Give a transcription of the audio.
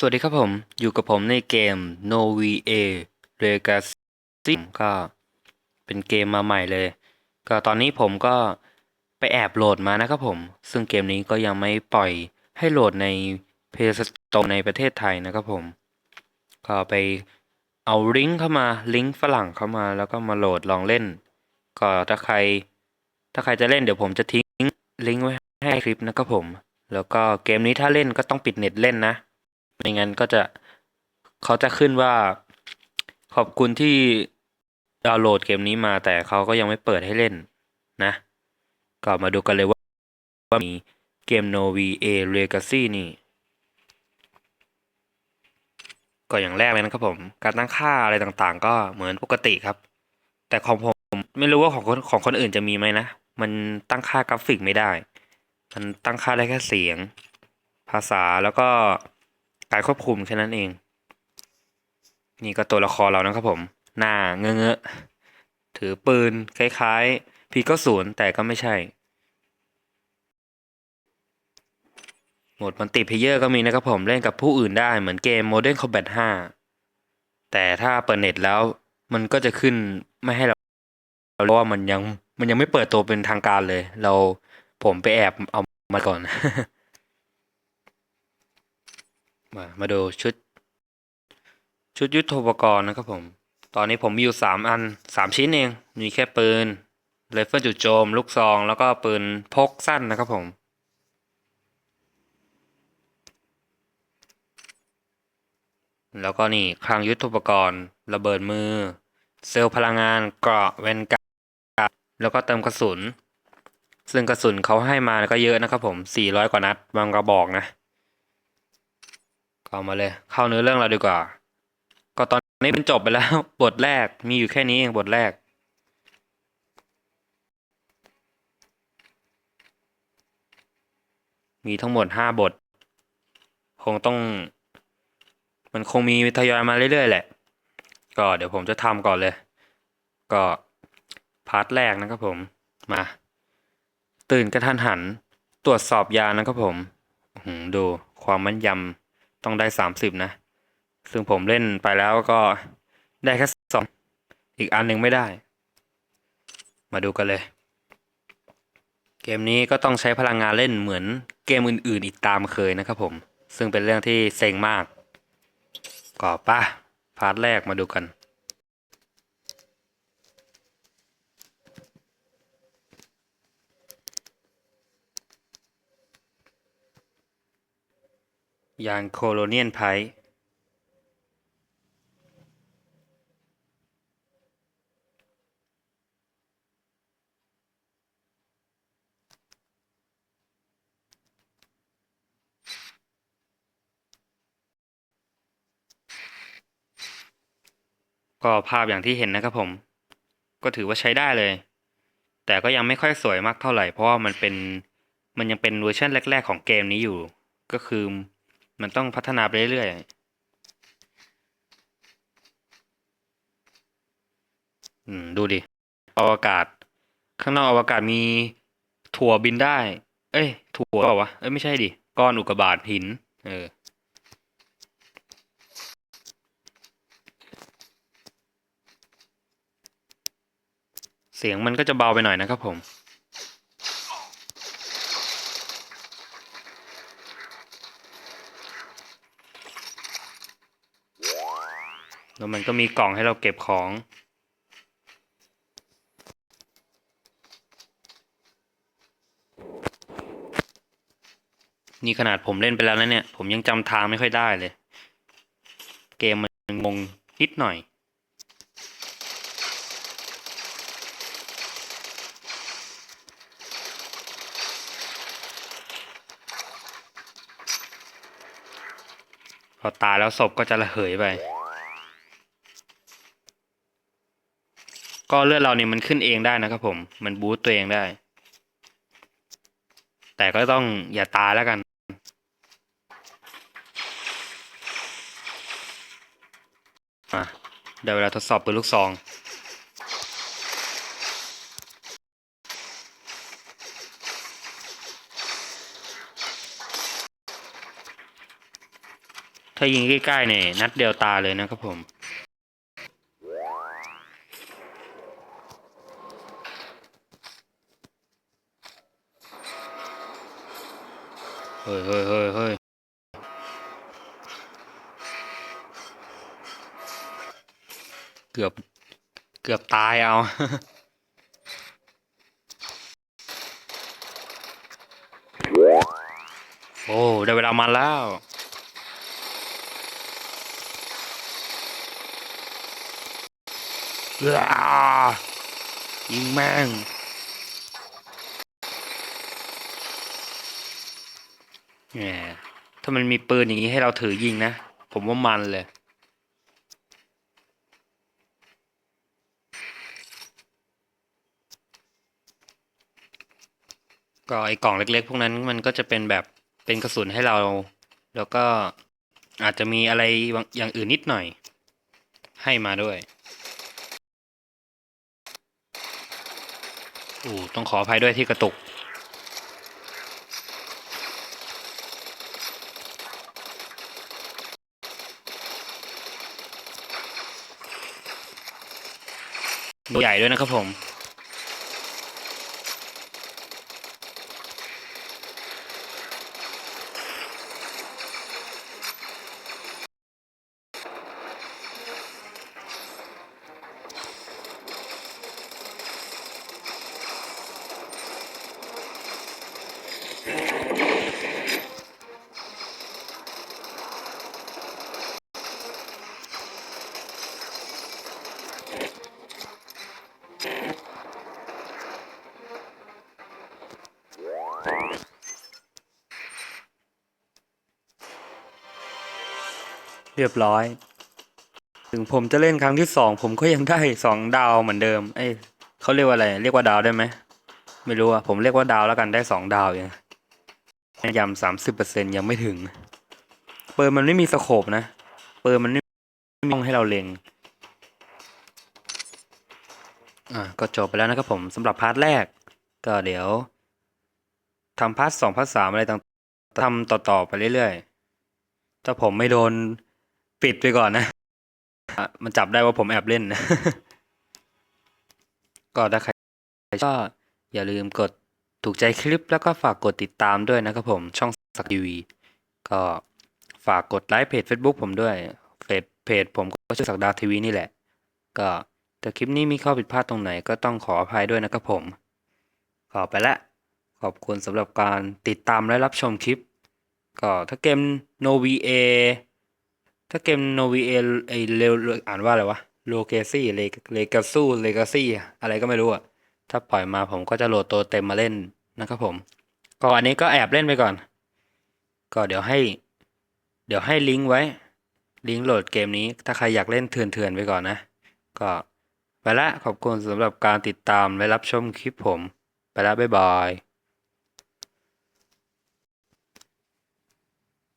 สวัสดีครับผม อยู่กับผมในเกม No VA Legacy ก็เป็นเกมมาใหม่เลย ก็ตอนนี้ผมก็ไปแอบโหลดมานะครับผม ซึ่งเกมนี้ก็ยังไม่ปล่อยให้โหลดใน Play Store ในประเทศไทยนะครับผม ก็ไปเอาลิงก์เข้ามาลิงก์ฝรั่งเข้ามาแล้วก็มาโหลดลองเล่น ก็ถ้าใคร ถ้าใครจะเล่นเดี๋ยวผมจะทิ้งลิงก์ไว้ให้คลิปนะครับผม แล้วก็เกมนี้ถ้าเล่นก็ต้องปิดเน็ตเล่นนะ ไม่งั้นก็จะเขาจะขึ้นว่าขอบคุณที่ดาวน์โหลดเกมนี้มาแต่เขาก็ยังไม่เปิดให้เล่นนะก็มาดูกันเลยว่าว่ามีเกม No VA Legacy นี่ก็อย่างแรกเลยนะครับผม การตั้งค่าอะไรต่างๆ ก็เหมือนปกติครับ แต่ของผมไม่รู้ว่าของคนของคนอื่นจะมีไหมนะ มันตั้งค่ากราฟิกไม่ได้ มันตั้งค่าได้แค่เสียง ภาษาแล้วก็ การควบคุมแค่นั้นเอง นี่ก็ตัวละครเรานะครับผม หน้าเงอะเงอะๆถือปืนคล้ายๆพีก็ศูนย์แต่ก็ไม่ใช่ โหมดมัลติเพเยอร์ก็มีนะครับผมเล่นกับผู้อื่นได้เหมือนเกม Modern Combat 5 แต่ถ้าเปิดเน็ตแล้วมันก็จะขึ้นไม่ให้เราเพราะว่ามันยังมันยังไม่เปิดตัวเป็นทางการเลย เราผมไปแอบเอามาก่อน มามาดูชุด ชุดยุทโธปกรณ์นะครับผม ตอนนี้ผมมีอยู่สามอันสามชิ้นเอง มีแค่ปืนไรเฟิลจุดโจม ลูกซอง แล้วก็ปืนพกสั้นนะครับผมแล้วก็นี่คลังยุทโธปกรณ์ระเบิดมือ เซลล์พลังงานเกราะเวนการ์แล้วก็เติมกระสุน ซึ่งกระสุนเขาให้มาก็เยอะนะครับผม 400 กว่านัดบางกระบอกนะ ก็เอามาเลย เข้าเนื้อเรื่องเราดีกว่า ก็ตอนนี้เป็นจบไปแล้ว บทแรกมีอยู่แค่นี้เองบทแรก มีทั้งหมดห้าบท คงต้อง มันคงมีทยอยมาเรื่อยๆแหละ ก็เดี๋ยวผมจะทำก่อนเลย ก็พาร์ทแรกนะครับผม มา ตื่นกระทันหัน ตรวจสอบยานะครับผม ดูความมั่นยำ ต้องได้สามสิบนะ ซึ่งผมเล่นไปแล้วก็ได้แค่สองอีกอันหนึ่งไม่ได้ มาดูกันเลย เกมนี้ก็ต้องใช้พลังงานเล่นเหมือนเกมอื่น ๆ อีกตามเคยนะครับผม ซึ่งเป็นเรื่องที่เซ็งมาก ก็ป่ะพาร์ทแรกมาดูกัน ยานโคโลเนียนไพก็ภาพอย่างที่เห็นนะครับผม ก็ถือว่าใช้ได้เลย แต่ก็ยังไม่ค่อยสวยมากเท่าไหร่ เพราะว่ามันเป็นมันยังเป็นเวอร์ชันแรก ๆ ของเกมนี้อยู่ ก็คือ มันต้องพัฒนาไปเรื่อยๆอืม ดูดิ อวกาศ ข้างนอกอวกาศมีถั่วบินได้ เอ้ย ถั่วเปล่าวะ เอ้ย ไม่ใช่ดิ ก้อนอุกกาบาตหิน เออ เสียงมันก็จะเบาไปหน่อยนะครับผม แล้วมันก็มีกล่องให้เราเก็บของ นี่ขนาดผมเล่นไปแล้วนะเนี่ย ผมยังจำทางไม่ค่อยได้เลย เกมมันงงนิดหน่อยพอตายแล้วศพก็จะระเหยไป ก็เลือดเราเนี่ยมันขึ้นเองได้นะครับผม มันบูสต์ตัวเองได้ แต่ก็ต้องอย่าตายแล้วกัน มาได้เวลาทดสอบปืนลูกซองถ้ายิงใกล้ๆเนี่ยนัดเดียวตาเลยนะครับผม ฮ้ยเฮ้ยเฮ้ยเฮ้ยเกือบ เกือบตายเอาโอ้ได้เวลามาแล้ว ยิงแม่ง แหมถ้ามันมีปืนอย่างนี้ให้เราถือยิงนะ ผมว่ามันเลย ก็ไอ้กล่องเล็ก ๆ พวกนั้นมันก็จะเป็นแบบเป็นกระสุนให้เรา แล้วก็อาจจะมีอะไรอย่างอื่นนิดหน่อย ให้มาด้วยโอ้ต้องขออภัยด้วยที่กระตุก ตัวใหญ่ด้วยนะครับผม เรียบร้อย ถึงผมจะเล่นครั้งที่สองผมก็ยังได้สองดาวเหมือนเดิม เอ้ยเขาเรียกว่าอะไร เรียกว่าดาวได้ไหม ไม่รู้อะผมเรียกว่าดาวแล้วกันได้สองดาวเองยำสามสิบเปอร์เซ็นยังไม่ถึง เปิดมันไม่มีสโคปนะ เปิดมันไม่มีมองให้เราเล็ง อ่าก็จบไปแล้วนะครับผมสำหรับพาร์ทแรก ก็เดี๋ยว ทำพาร์ทสองพาร์ทสามอะไรต่างๆทำต่อๆไปเรื่อยๆ ถ้าผมไม่โดนปิดไปก่อนนะอะมันจับได้ว่าผมแอบเล่นนะ ก็ถ้าใครก็อย่าลืมกดถูกใจคลิปแล้วก็ฝากกดติดตามด้วยนะครับผมช่องสักทีวีก็ฝากกดไลค์เพจ Facebook ผมด้วยเฟซเพจผมก็ชื่อสักดาทีวีนี่แหละ ก็แต่คลิปนี้มีข้อผิดพลาดตรงไหนก็ต้องขออภัยด้วยนะครับผม ขอไปละ ขอบคุณสำหรับการติดตามและรับชมคลิป ก็ถ้าเกม No VA ถ้าเกม No VA ไอเร็วอ่านว่าอะไรวะ Legacy Legacy Legacy อะไรก็ไม่รู้อะถ้าปล่อยมาผมก็จะโหลดตัวเต็มมาเล่นนะครับผม ก็อันนี้ก็แอบเล่นไปก่อน ก็เดี๋ยวให้ เดี๋ยวให้ลิงก์ไว้ ลิงก์โหลดเกมนี้ ถ้าใครอยากเล่นเถื่อนๆไปก่อนนะ ก็ไปละขอบคุณสำหรับการติดตามและรับชมคลิปผม ไปละบ๊ายบาย